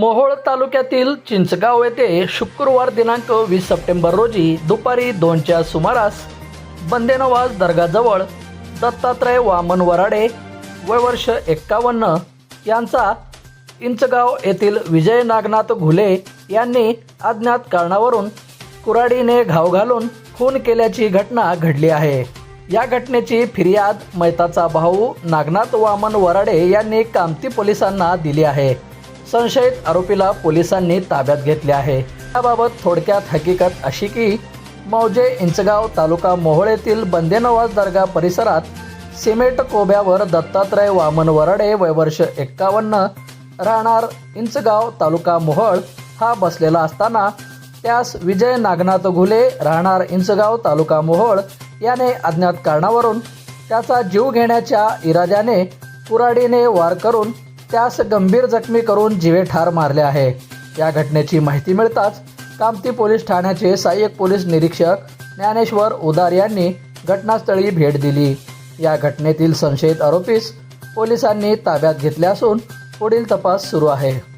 मोहोळ तालुक्यातील चिंचगाव येथे शुक्रवार दिनांक वीस सप्टेंबर रोजी दुपारी दोनच्या सुमारास बंदेनवाज दर्गाजवळ दत्तात्रय वामन वराडे वय वर्ष एक्कावन्न यांचा इंचगाव येथील विजय नागनाथ घुले यांनी अज्ञात कारणावरून कुऱ्हाडीने घाव घालून खून केल्याची घटना घडली आहे. या घटनेची फिर्याद मैताचा भाऊ नागनाथ वामन वराडे यांनी कामती पोलिसांना दिली आहे. संशयित आरोपीला पोलिसांनी ताब्यात घेतले आहे. याबाबत थोडक्यात हकीकत अशी की मौजे इंचगाव तालुका मोहोळ येथील बंदेनवाज दर्गा परिसरात सिमेंट कोब्यावर दत्तात्रय वामन वराडे वयवर्ष एक्कावन्न राहणार इंचगाव तालुका मोहोळ हा बसलेला असताना त्यास विजय नागनाथ घुले राहणार इंचगाव तालुका मोहोळ याने अज्ञात कारणावरून त्याचा जीव घेण्याच्या इराद्याने कुराडीने वार करून त्यास गंभीर जखमी करून जीवे ठार मारले आहे. या घटनेची माहिती मिळताच कामती पोलीस ठाण्याचे सहाय्यक पोलीस निरीक्षक ज्ञानेश्वर उदार यांनी घटनास्थळी भेट दिली. या घटनेतील संशयित आरोपीस पोलिसांनी ताब्यात घेतले असून पुढील तपास सुरू आहे.